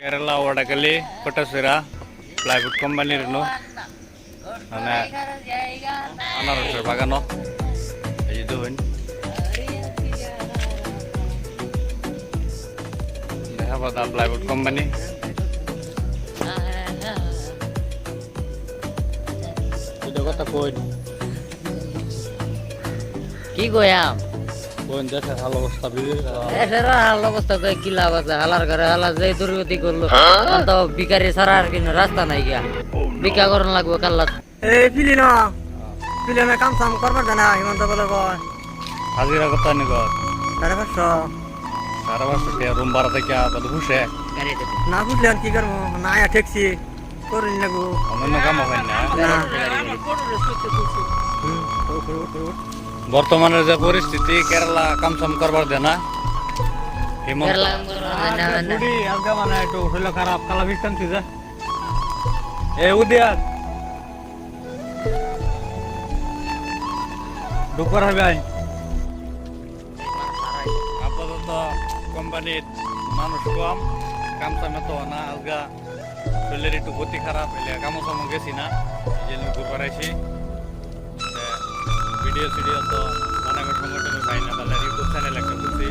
Kerala വടക്കല് കൊട്ടസുര plywood കമ്പനിയിരുന്നു അങ്ങനെ അനാറസ് പകർന്നോ ഇതുവൻ plywood company ഇതൊക്കെ കോയി কি গয়াম কোন দেশে ভালো অবস্থা দেশের হাল অবস্থা কই কি লাভ আছে? হালার ঘরে হালা যে দুর্গতি করল তো বিকারি ছাড়া আর কিন্তু রাস্তা নাই গিয়া। বিকা করন লাগবে কাল্লা। এই ফিলিন ফিলিনে কাম সাম করবার জানা হিমন্ত বলে কয়। হাজিরা কথা নি গো সাড়ে পাঁচশো সারা বছর রুম ভাড়া থেকে তাদের হুসে না বুঝলে আর কি করব? না আয়া ঠেকছি। করে লাগবো। অন্য কাম হয় না। না। বর্তমানের যে পরিস্থিতি কেরালা কামসাম করবার দেয় না। হিমন্ত কেরালা কাম করবার দেয় না, না। বুড়ি আজকে মানে খারাপ কালা ভিটান যা। এ উদিয়া। ঢুকবার হবে আই। আপাতত কোম্পানির মানুষ কম কাম সামে তো না আলগা শরীরের একটু গতি খারাপ এলে কামো সামো গেছি না এই জন্য ঘুরবার আইছি। ভিডিও সিডিও তো বানাবার সময় টমে পাই না, তাহলে ইউটিউব চ্যানেল একটা খুলছি।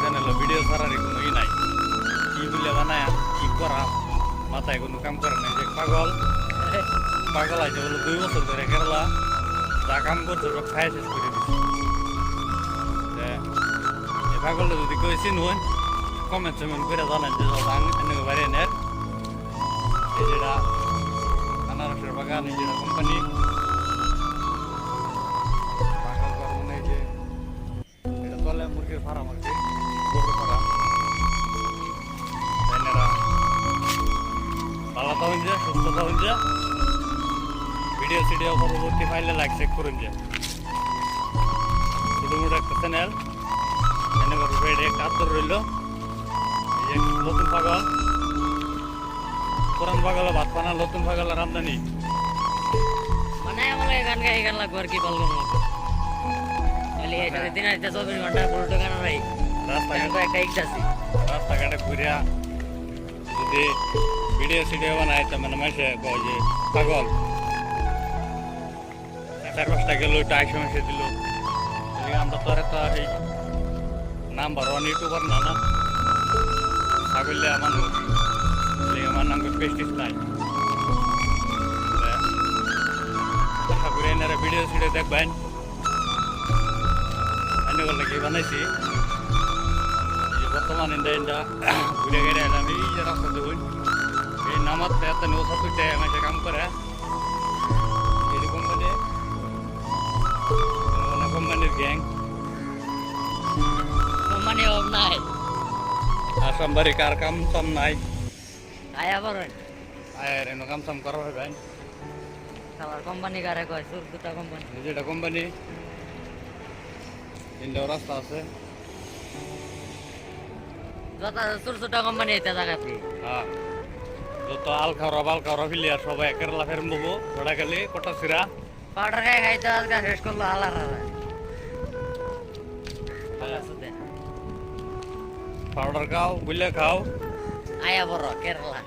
চ্যানেলে ভিডিও ছাড়ার কোনো ই নাই। কি বলে বানায়, কি করা, মাথায় কোনো কাম করে নাই যে পাগল। পাগল আছে বলে দুই বছর ধরে কেরালা, যা কাম করছে সব খাই শেষ করে দিচ্ছে এই পাগলটা যদি কেউ চিনুন কমেন্ট সমেন্ট করে জানেন যে আমি বাইরে এই যেটা আনারসের বাগান যেটা কোম্পানি ফার্ম আর কি গরুর ফার্ম এনারা ভালো ফাইলে লাইক চেক করুন যে। ছোটো মোটো একটা চ্যানেল এনেবার উপরে নতুন পাগল। পুরান পাগল, ভাত পানা নতুন পাগল আমদানি মানে আমার গান গাই, গান লাগবে আর কি বলব বলি এখানে দিন রাতে চব্বিশ ঘণ্টা পুরো দোকান নাই রাস্তাঘাট। একটা ইচ্ছা রাস্তাঘাটে ঘুরিয়া যদি ভিডিও সিডিও বানাই তো মানে মাসে কয় যে পাগল। চার পাঁচটা গেল একটু আইসে মাসে দিল। আমরা তো একটা এই নাম্বার ওয়ান ইউটিউবার না না? ছাগলিয়া মানুষ আমার নাম পেস্টিস নাই? আশা করি এনারা ভিডিও সিডিও দেখবেন। বলে কি বানাইছি। বর্তমান ইন্দা ইন্দা ঘুরে গেলে এলাম। এই যে রাস্তা দেখুন এই নামার এত নৌসা তুইতে আমাকে কাম করে। এই কোম্পানি কোম্পানির গ্যাং মানে অব নাই আসাম বাড়ি কার কাম সাম নাই? আয়া বলেন আর এনে কাম সাম করা হয় ভাই। খাবার কোম্পানি কারে কয়? সুর দুটা কোম্পানি যেটা কোম্পানি ইন্ডিয়া রাস্তা আছে। যত ছোট ছোট কোম্পানি এটা জায়গাতে হ্যাঁ। যত আল খাওয়া বাল খাওয়া ফিলিয়া সবাই কেরালা ফের নেব ওটা গেলে কটা সিরা পাউডার খাই খাই তো আজকে শেষ করল আলার আলার পাউডার খাও বুঝলে খাও। আয়া বড় কেরালা।